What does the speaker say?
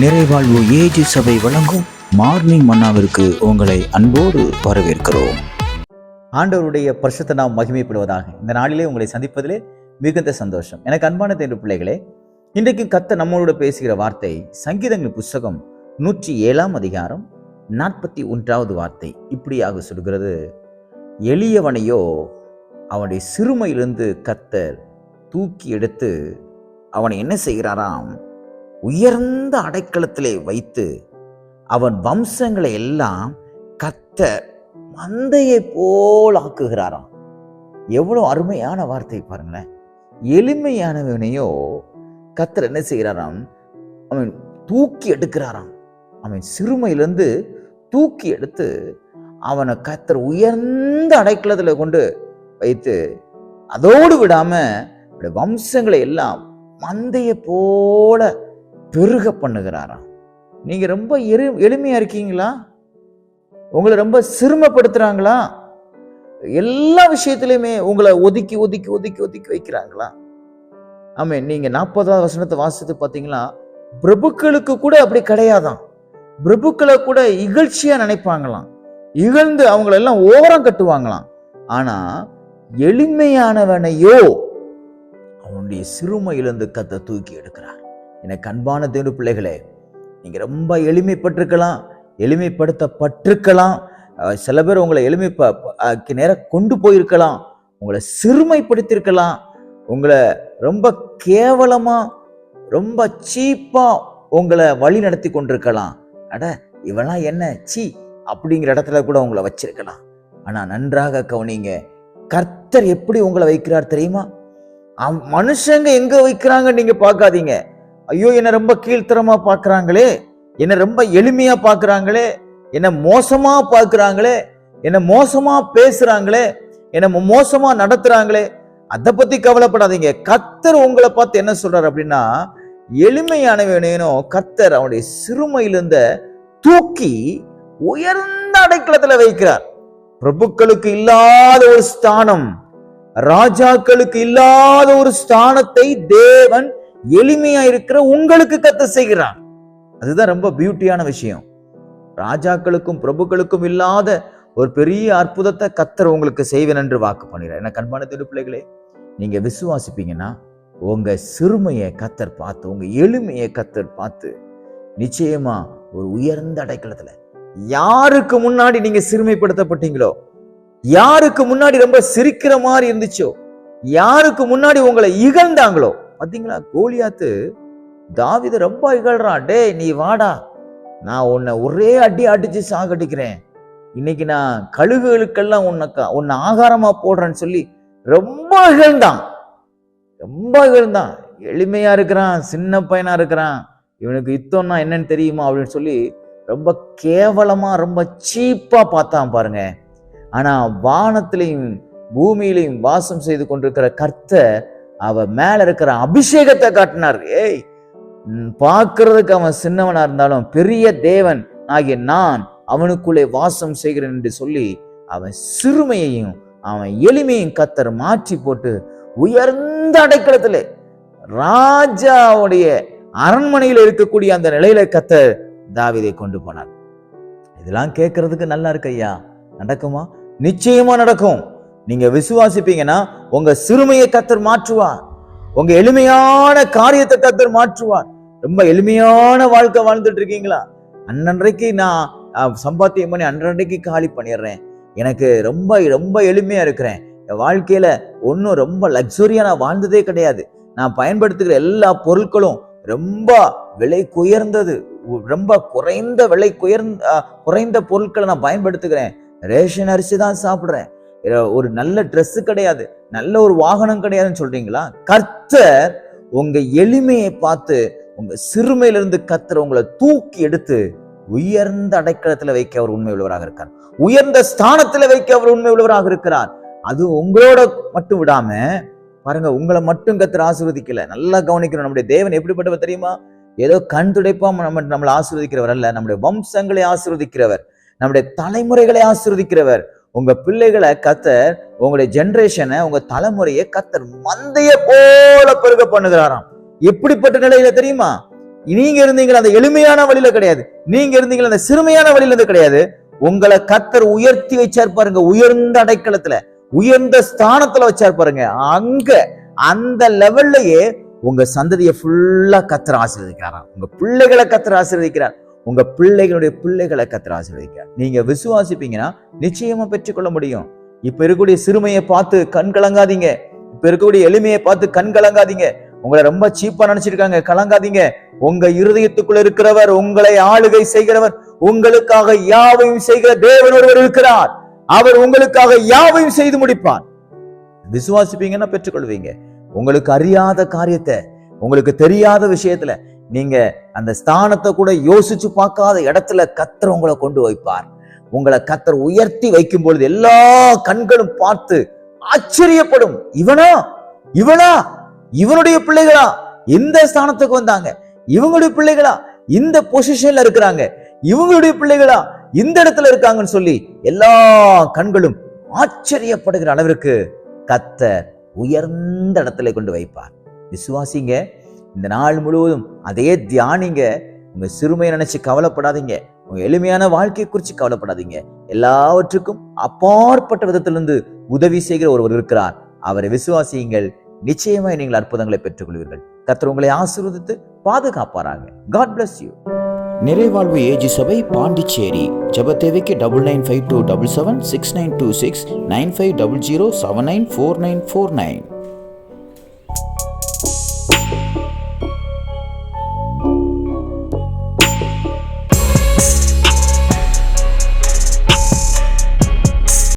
நிறைவாழ்வு AG சபை வழங்கும் morning மன்னாவிற்கு உங்களை அன்போடு வரவேற்கிறோம். ஆண்டவருடைய பரிசுத்த நாம் மகிமைப்படுவதாக இந்த நாளிலே உங்களை சந்திப்பதிலே மிகுந்த சந்தோஷம். எனக்கு அன்பான தேர்வு பிள்ளைகளே இன்றைக்கு கத்த நம்மளோட பேசுகிற வார்த்தை சங்கீதங்கள் புஸ்தகம் நூற்றி ஏழாம் அதிகாரம் நாற்பத்தி ஒன்றாவது வார்த்தை இப்படியாக சொல்கிறது. எளியவனையோ அவனுடைய சிறுமையிலிருந்து கத்தர் தூக்கி எடுத்து அவனை என்ன செய்கிறாராம்? உயர்ந்த அடைக்கலத்திலே வைத்து அவன் வம்சங்களை எல்லாம் கத்தர் மந்தையை போல் ஆக்குகிறாராம். எவ்வளோ அருமையான வார்த்தை பாருங்களேன். எளிமையானவனையோ கத்தர் என்ன செய்கிறாராம்? அவன் தூக்கி எடுக்கிறாராம். அவன் சிறுமையிலிருந்து தூக்கி எடுத்து அவனை கத்தர் உயர்ந்த அடைக்கலத்தில் கொண்டு வைத்து அதோடு விடாம வம்சங்களை எல்லாம் மந்தையை போல பெருக பண்ணுகிறாராம். நீங்க ரொம்ப எரு எளிமையா இருக்கீங்களா? உங்களை ரொம்ப சிறுமப்படுத்துறாங்களா? எல்லா விஷயத்திலையுமே உங்களை ஒதுக்கி ஒதுக்கி ஒதுக்கி ஒதுக்கி வைக்கிறாங்களா? ஆமே நீங்க நாற்பதாவது வசனத்தை வாசித்து பார்த்தீங்களா? பிரபுக்களுக்கு கூட அப்படி கிடையாதான் பிரபுக்களை கூட இகழ்ச்சியா நினைப்பாங்களாம். இகழ்ந்து அவங்களெல்லாம் ஓரம் கட்டுவாங்களாம். ஆனா எளிமையானவனையோ அவனுடைய சிறுமையிலிருந்து கத்தை தூக்கி எடுக்கிறார். எனக்கு அன்பான தேவ பிள்ளைகளே நீங்கள் ரொம்ப எளிமைப்பட்டிருக்கலாம் எளிமைப்படுத்தப்பட்டிருக்கலாம். சில பேர் உங்களை எளிமை நேரம் கொண்டு போயிருக்கலாம் உங்களை சிறுமைப்படுத்தியிருக்கலாம் உங்களை ரொம்ப கேவலமாக ரொம்ப சீப்பாக உங்களை வழி நடத்தி கொண்டிருக்கலாம். அட இவெல்லாம் என்ன? சீ அப்படிங்கிற இடத்துல கூட உங்களை வச்சிருக்கலாம். ஆனால் நன்றாக கவனிங்க கர்த்தர் எப்படி உங்களை வைக்கிறார் தெரியுமா? மனுஷங்க எங்கே வைக்கிறாங்க நீங்கள் பார்க்காதீங்க. ஐயோ என்ன ரொம்ப கீழ்த்தரமா பார்க்குறாங்களே. என்ன ரொம்ப எளிமையா பார்க்குறாங்களே. என்ன மோசமா பார்க்குறாங்களே. என்ன மோசமா பேசுறாங்களே. என்ன மோசமாக மோசமா நடத்துறாங்களே. அதை பத்தி கவலைப்படாதீங்க. கத்தர் உங்களை பார்த்து என்ன சொல்றாரு அப்படின்னா எளிமையானவனேனோ கத்தர் அவனுடைய சிறுமையிலிருந்த தூக்கி உயர்ந்த அடைக்கலத்துல வைக்கிறார். பிரபுக்களுக்கு இல்லாத ஒரு ஸ்தானம் ராஜாக்களுக்கு இல்லாத ஒரு ஸ்தானத்தை தேவன் எளிமையா இருக்கிற உங்களுக்கு கத்த செய்கிறார் அதுதான் ரொம்ப பியூட்டியான விஷயம். ராஜாக்களுக்கும் பிரபுக்களுக்கும் இல்லாத ஒரு பெரிய அற்புதத்தை கத்தர் உங்களுக்கு செய்வேன் என்று வாக்கு பண்ணுகிறார் என்ன கண்பான திரு பிள்ளைகளே நீங்க விசுவாசிப்பீங்கன்னா உங்க சிறுமையை கத்தர் பார்த்து உங்க எளிமையை கத்தர் பார்த்து நிச்சயமா ஒரு உயர்ந்த அடைக்கலத்துல யாருக்கு முன்னாடி நீங்க சிறுமைப்படுத்தப்பட்டீங்களோ யாருக்கு முன்னாடி ரொம்ப சிரிக்கிற மாதிரி இருந்துச்சோ யாருக்கு முன்னாடி உங்களை இகழ்ந்தாங்களோ பார்த்தீங்களா கோலியாத்து தாவித ரொம்ப இகழ்றான் டேய் நீ வாடா. நான் உன்னை ஒரே அடி அடிச்சு சாகடிக்கிறேன். இன்னைக்கு நான் கழுகுகளுக்கெல்லாம் உன்னை உன்னை ஆகாரமா போடுறேன்னு சொல்லி ரொம்ப இகழ்ந்தான் ரொம்ப இகழ்ந்தான் எளிமையா இருக்கிறான் சின்ன பையனா இருக்கிறான். இவனுக்கு யுத்தம்னா என்னன்னு தெரியுமா? அப்படின்னு சொல்லி ரொம்ப கேவலமா ரொம்ப சீப்பா பார்த்தான் பாருங்க. ஆனா வானத்திலையும் பூமியிலையும் வாசம் செய்து கொண்டிருக்கிற கர்த்தர் அவ மேல இருக்கிற அபிஷேகத்தை காட்டினார். ஏய் பார்க்கறதுக்கு அவன் சின்னவனா இருந்தாலும் பெரிய தேவன் ஆகிய நான் அவனுக்குள்ளே வாசம் செய்கிறேன் என்று சொல்லி அவன் சிறுமையையும் அவன் எளிமையும் கத்தர் மாற்றி போட்டு உயர்ந்த அடைக்கலத்தில் ராஜாவுடைய அரண்மனையில் இருக்கக்கூடிய அந்த நிலையில கத்தர் தாவிதை கொண்டு போனார். இதெல்லாம் கேட்கறதுக்கு நல்லா இருக்கு ஐயா. நடக்குமா? நிச்சயமா நடக்கும். நீங்க விசுவாசிப்பீங்கன்னா உங்க சிறுமையை கத்தர் மாற்றுவார். உங்க எளிமையான காரியத்தை கத்தர் மாற்றுவார். ரொம்ப எளிமையான வாழ்க்கை வாழ்ந்துட்டு இருக்கீங்களா? அன்னன்றைக்கு நான் சம்பாத்தியம் பண்ணி அன்றன்றைக்கு காலி பண்ணிடுறேன். எனக்கு ரொம்ப ரொம்ப எளிமையா இருக்கிறேன். என் வாழ்க்கையில ஒன்றும் ரொம்ப லக்ஸுரியா நான் வாழ்ந்ததே கிடையாது. நான் பயன்படுத்துகிற எல்லா பொருட்களும் ரொம்ப விலை குயர்ந்தது உ- ரொம்ப குறைந்த விலை குயர்ந்த குறைந்த பொருட்களை நான் பயன்படுத்துகிறேன். ரேஷன் அரிசி தான் சாப்பிடுறேன். ஒரு நல்ல ட்ரெஸ் கிடையாது. நல்ல ஒரு வாகனம் கிடையாதுன்னு சொல்றீங்களா? கர்த்தர் உங்க எளிமையை பார்த்து உங்க சிறுமையிலிருந்து கர்த்தர் உங்களை தூக்கி எடுத்து உயர்ந்த அடைக்கலத்துல வைக்க அவர் உண்மை உள்ளவராக இருக்கார். உயர்ந்த ஸ்தானத்துல வைக்க அவர் உண்மை உள்ளவராக இருக்கிறார். அது உங்களோட மட்டும் விடாம பாருங்க உங்களை மட்டும் கத்தர் ஆசீர்வதிக்கல. நல்லா கவனிக்கணும் நம்முடைய தேவன் எப்படிப்பட்டவர் தெரியுமா? ஏதோ கண் துடைப்பா நம்ம நம்மளை ஆசீர்வதிக்கிறவர் அல்ல. நம்முடைய வம்சங்களை ஆசீர்வதிக்கிறவர் நம்முடைய தலைமுறைகளை ஆசீர்வதிக்கிறவர். உங்க பிள்ளைகளை கத்தர் உங்களுடைய ஜென்ரேஷனை உங்க தலைமுறையை கத்தர் மந்தைய போல பெருக பண்ணுகிறாராம். எப்படிப்பட்ட நிலையில தெரியுமா? நீங்க இருந்தீங்களா அந்த எளிமையான வழியில கிடையாது. நீங்க இருந்தீங்களா அந்த சிறுமையான வழியில இருந்து கிடையாது. உங்களை கத்தர் உயர்த்தி வச்சார் பாருங்க உயர்ந்த அடைக்கலத்துல உயர்ந்த ஸ்தானத்துல வச்சார் பாருங்க. அங்க அந்த லெவல்லயே உங்க சந்ததியை ஃபுல்லா கத்தர் ஆசீர்வதிக்கிறாராம். உங்க பிள்ளைகளை கத்தர் ஆசீர்வதிக்கிறார். உங்க பிள்ளைகளுடைய பிள்ளைகளை கத்திர ஆசிர்வதிக்க. நீங்க விசுவாசிப்பீங்கன்னா நிச்சயமா பெற்றுக்கொள்ள முடியும். இப்ப இருக்கக்கூடிய சிறுமையை பார்த்து கண் கலங்காதீங்க. இப்ப இருக்கக்கூடிய எளிமையை பார்த்து கண் கலங்காதீங்க. உங்களை ரொம்ப சீப்பா நினைச்சிருக்காங்க கலங்காதீங்க. உங்க இருதயத்துக்குள்ள இருக்கிறவர் உங்களை ஆளுகை செய்கிறவர் உங்களுக்காக யாவையும் செய்கிற தேவன் ஒருவர் இருக்கிறார். அவர் உங்களுக்காக யாவையும் செய்து முடிப்பார். விசுவாசிப்பீங்கன்னா பெற்றுக்கொள்வீங்க. உங்களுக்கு அறியாத காரியத்தை உங்களுக்கு தெரியாத விஷயத்துல நீங்க அந்த ஸ்தானத்தை கூட யோசிச்சு பார்க்காத இடத்துல கத்தர் உங்களை கொண்டு வைப்பார். உங்களை கத்தர் உயர்த்தி வைக்கும் பொழுது எல்லா கண்களும் பார்த்து ஆச்சரியப்படும். இவனா? இவனா? இவனுடைய பிள்ளைகளா? இந்த ஸ்தானத்துக்கு வந்தாங்க. இவங்களுடைய பிள்ளைகளா? இந்த பொசிஷன்ல இருக்கிறாங்க. இவங்களுடைய பிள்ளைகளா? இந்த இடத்துல இருக்காங்கன்னு சொல்லி எல்லா கண்களும் ஆச்சரியப்படுகிற அளவிற்கு கத்தர் உயர்ந்த இடத்துல கொண்டு வைப்பார். விசுவாசிங்க இந்த நாள் முழுவதும் அதே தியானிங்க. உங்கள் சிறுமையை நினச்சி கவலைப்படாதீங்க. உங்கள் எளிமையான வாழ்க்கையை குறித்து கவலைப்படாதீங்க. எல்லாவற்றுக்கும் அப்பாற்பட்ட விதத்திலிருந்து உதவி செய்கிற ஒருவர் இருக்கிறார். அவரை விசுவாசியுங்கள். நிச்சயமாய் நீங்கள் அற்புதங்களை பெற்றுக்கொள்வீர்கள். கத்தர் உங்களை ஆசீர்வதித்து பாதுகாப்பாராங்க காட் பிளஸ் யூ நிறைவாழ்வு ஏஜி சபை Pondicherry. ஜபத்தேவிக்கு double nine five two double seven six nine two six nine five double zero seven nine four nine four nine